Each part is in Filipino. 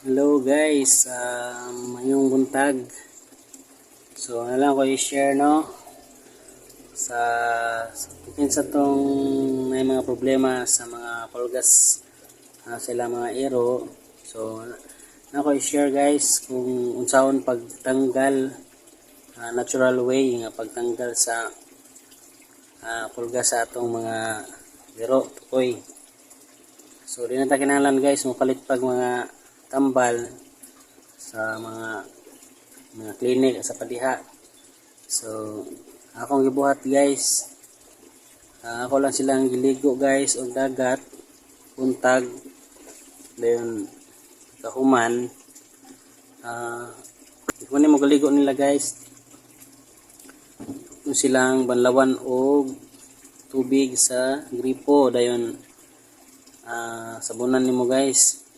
Hello guys, um, mayong buntag. So, ano lang ko i-share no sa sa sa tong may mga problema sa mga polgas ah, sila mga ero. So, na ko i-share guys kung unsaon pagtanggal ah, natural way nga pagtanggal sa uh, polgas sa atong mga ero tukoy. So, di na ta kinahanglan guys, mapalit pag mga tambal sa mga mga clinic sa padiha. So, akong gibuhat guys. Ah, ako lang silang giligo guys og dagat, untag, dayon kahuman. Ah, uh, mo galigo nila guys. Kung silang banlawan og tubig sa gripo dayon ah sabunan nimo guys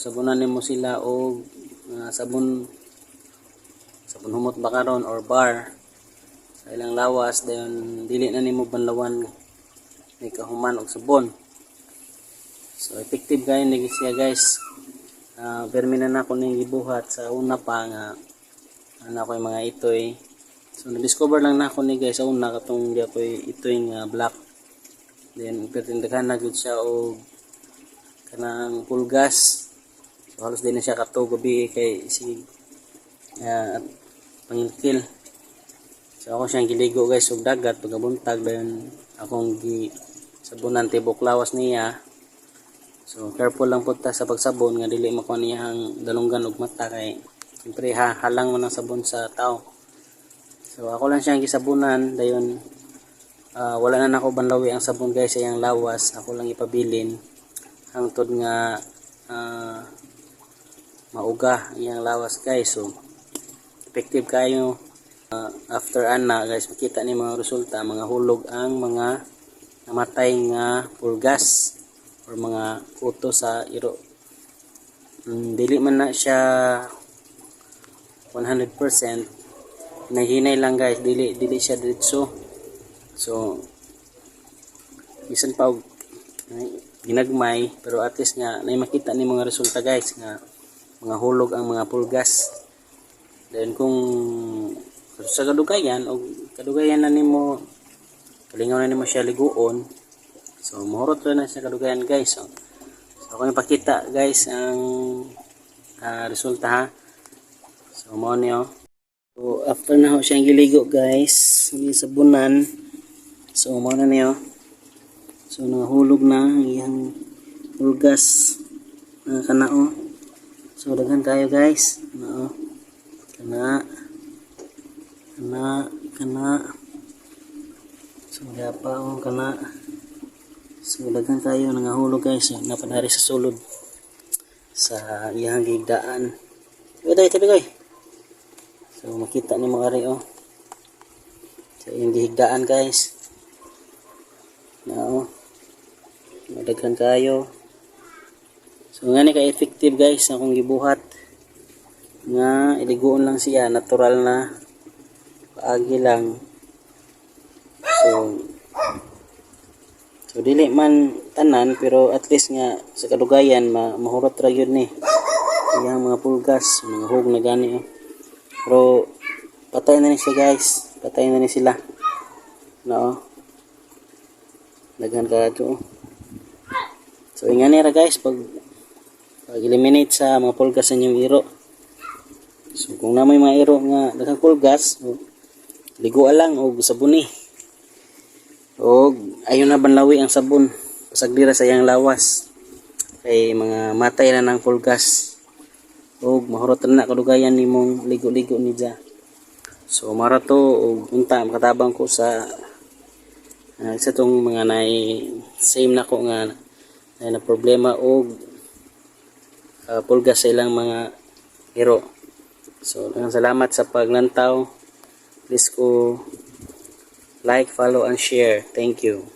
sabunan nimo sila og uh, sabon sabon humot bakaron or bar sa ilang lawas dayon dili na nimo banlawan ni kahuman og sabon. So effective kay ni siya guys. Uh, permi na nako ning gibuhat sa una pa nga ana ko mga itoy. So na-discover lang nako ni guys sa una katong di ako itoy nga black. Then pertindaghan na gud siya og kanang pulgas So, halos din na siya kato gabi kay si uh, pangilkil. So ako siyang giligo guys og dagat pagabuntag dayon akong gi sabunan tibok lawas niya. So careful lang pud ta sa pagsabon nga dili makuha niya ang dalunggan og mata kay siyempre ha, halang man ang sabon sa tao. So ako lang siyang gisabunan dayon uh, wala na nako banlawi ang sabon guys sa iyang lawas ako lang ipabilin hangtod nga uh, mauga iyang lawas guys so effective kayo. Uh, after ana guys makita ni mga resulta mga hulog ang mga namatay nga pulgas or mga kuto sa iro. Um, dili man na siya 100% nahinay lang guys dili dili siya diretso. So bisan pa ginagmay pero at least nga nay makita ni mga resulta guys nga mga hulog ang mga pulgas. Then kung sa kadugayan o kadugayan na nimo kalingaw na nimo siya liguon. So mahurot na sa kadugayan guys. So, so ako ipakita guys ang uh, resulta ha. So mo niyo. So after na ho siyang giligo guys ni sabunan so mo na niyo. So nahulog na ang pulgas uh, kanao So daghan kayo guys. Ano? Kana kana kana So pa oh kana. So daghan kayo nangahulog guys. So, napanari sa sulod sa iyang gigdaan. Ito ito koy. So makita ni mga rin oh. Sa iyang gigdaan guys. Na oh. Madaghan kayo. So nga ni ka-effective guys akong gibuhat nga iliguon lang siya natural na paagi lang. So So dili man tanan pero at least nga sa kadugayan ma mahurot ra gyud ni. Iyang mga pulgas, mga hug na gani oh. Pero patay na ni siya guys. Patay na ni sila. No. Daghan ka oh. So ingani ra guys pag pag-eliminate sa mga pulgas sa inyong iro. So kung na may mga iro nga daghang pulgas, ligo lang o sabuni. O ayon na banlawi ang sabon pasaglira sa iyang lawas. Kay mga matay na ng pulgas. O mahurot na kadugayan nimong ligo-ligo ni dya. So mara to og unta makatabang ko sa uh, sa tong mga nay same na ko nga na problema og uh, pulgas sa ilang mga hero. So, salamat sa paglantaw. Please ko like, follow, and share. Thank you.